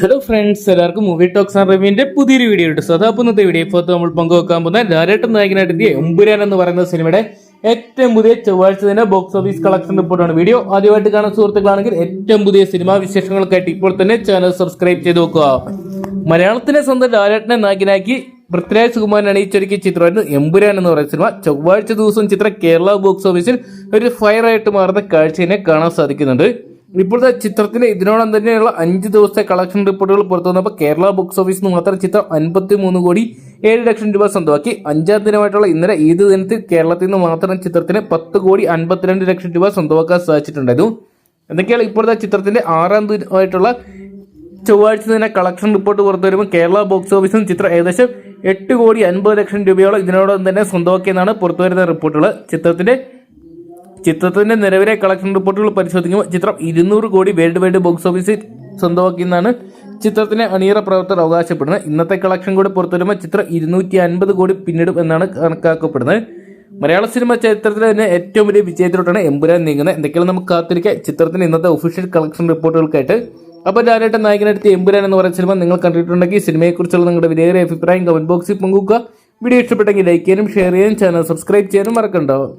Hello friends എല്ലാവർക്കും movie talks and റിവ്യൂവിന്റെ പുതിയൊരു വീഡിയോ ഉണ്ട് സോ അതാ ഇന്നത്തെ വീഡിയോ ഇപ്പോൾ നമ്മൾ പങ്കുവെക്കാൻ പോകുന്ന ലാലേട്ടൻ നായകനായിട്ട് എത്തിയ എമ്പുരാൻ എന്ന് പറയുന്ന സിനിമയുടെ ഏറ്റവും പുതിയ ചൊവ്വാഴ്ച തന്നെ ബോക്സ് ഓഫീസ് കളക്ഷൻ റിപ്പോർട്ടാണ് വീഡിയോ ആദ്യമായിട്ട് കാണുന്ന സുഹൃത്തുക്കളാണെങ്കിൽ ഏറ്റവും പുതിയ സിനിമാ വിശേഷങ്ങൾക്കായിട്ട് ഇപ്പോൾ തന്നെ ചാനൽ സബ്സ്ക്രൈബ് ചെയ്ത് നോക്കുക മലയാളത്തിലെ സ്വന്തം ലാലേട്ടനെ നായകനാക്കി പൃഥ്വിരാജ് സുകുമാരൻ അണിയിച്ചൊരുക്കിയ ചിത്രമായിരുന്നു എമ്പുരാൻ എന്ന് പറയുന്ന സിനിമ. ചൊവ്വാഴ്ച ദിവസം ചിത്രം കേരള ബോക്സ് ഓഫീസിൽ ഒരു ഫയർ ആയിട്ട് മാറുന്ന കാഴ്ചയെ കാണാൻ സാധിക്കുന്നുണ്ട്. ഇപ്പോഴത്തെ ചിത്രത്തിന് ഇതിനോടൊപ്പം തന്നെയുള്ള അഞ്ച് ദിവസത്തെ കളക്ഷൻ റിപ്പോർട്ടുകൾ പുറത്തു വന്നപ്പോൾ കേരള ബോക്സ് ഓഫീസിൽ നിന്ന് മാത്രം ചിത്രം അൻപത്തി മൂന്ന് കോടി ഏഴ് ലക്ഷം രൂപ സ്വന്തമാക്കി. അഞ്ചാം ദിനമായിട്ടുള്ള ഇന്നലെ ഈദ് ദിനത്തിൽ കേരളത്തിൽ നിന്ന് മാത്രം ചിത്രത്തിന് പത്ത് കോടി അൻപത്തിരണ്ട് ലക്ഷം രൂപ സ്വന്തമാക്കാൻ സാധിച്ചിട്ടുണ്ടായിരുന്നു. എന്തൊക്കെയാണ് ഇപ്പോഴത്തെ ചിത്രത്തിന്റെ ആറാം ദിനമായിട്ടുള്ള ചൊവ്വാഴ്ച തന്നെ കളക്ഷൻ റിപ്പോർട്ട് പുറത്തു വരുമ്പോൾ കേരള ബോക്സ് ഓഫീസിൽ ചിത്രം ഏകദേശം എട്ട് കോടി അൻപത് ലക്ഷം രൂപയോളം ഇതിനോടൊപ്പം തന്നെ സ്വന്തമാക്കിയെന്നാണ് പുറത്തു വരുന്ന റിപ്പോർട്ടുകൾ ചിത്രത്തിന്റെ ചിത്രത്തിന്റെ നിലവിലെ കളക്ഷൻ റിപ്പോർട്ടുകൾ പരിശോധിക്കുമ്പോൾ ചിത്രം ഇരുന്നൂറ് കോടി വേൾഡ് വൈഡ് ബോക്സ് ഓഫീസിൽ സ്വന്തമാക്കിയെന്നാണ് ചിത്രത്തിന്റെ അണിയറ പ്രവർത്തകർ അവകാശപ്പെടുന്നത്. ഇന്നത്തെ കളക്ഷൻ കൂടി പുറത്തുവരുമ്പോൾ ചിത്രം ഇരുന്നൂറ്റി അൻപത് കോടി പിന്നിടും എന്നാണ് കണക്കാക്കപ്പെടുന്നത്. മലയാള സിനിമ ചരിത്രത്തിലെ തന്നെ ഏറ്റവും വലിയ വിജയത്തിലോട്ടാണ് എമ്പുരാൻ നീങ്ങുന്നത്. എന്തൊക്കെയാണ് നമുക്ക് കാത്തിരിക്കാം ചിത്രത്തിന്റെ ഇന്നത്തെ ഒഫീഷ്യൽ കളക്ഷൻ റിപ്പോർട്ടുകൾക്കായിട്ട്. അപ്പോൾ ലാലേട്ടൻ നായകനെടുത്ത് എമ്പുരാൻ എന്ന് പറയുന്ന സിനിമ നിങ്ങൾ കണ്ടിട്ടുണ്ടെങ്കിൽ സിനിമയെക്കുറിച്ചുള്ള നിങ്ങളുടെ വിലയേറെ അഭിപ്രായം കമന്റ് ബോക്സിൽ പങ്കുവെക്കുക. വീഡിയോ ഇഷ്ടപ്പെട്ടെങ്കിൽ ലൈക്ക് ചെയ്യാനും ഷെയർ ചെയ്യാനും ചാനൽ സബ്സ്ക്രൈബ് ചെയ്യാനും മറക്കണ്ടാവും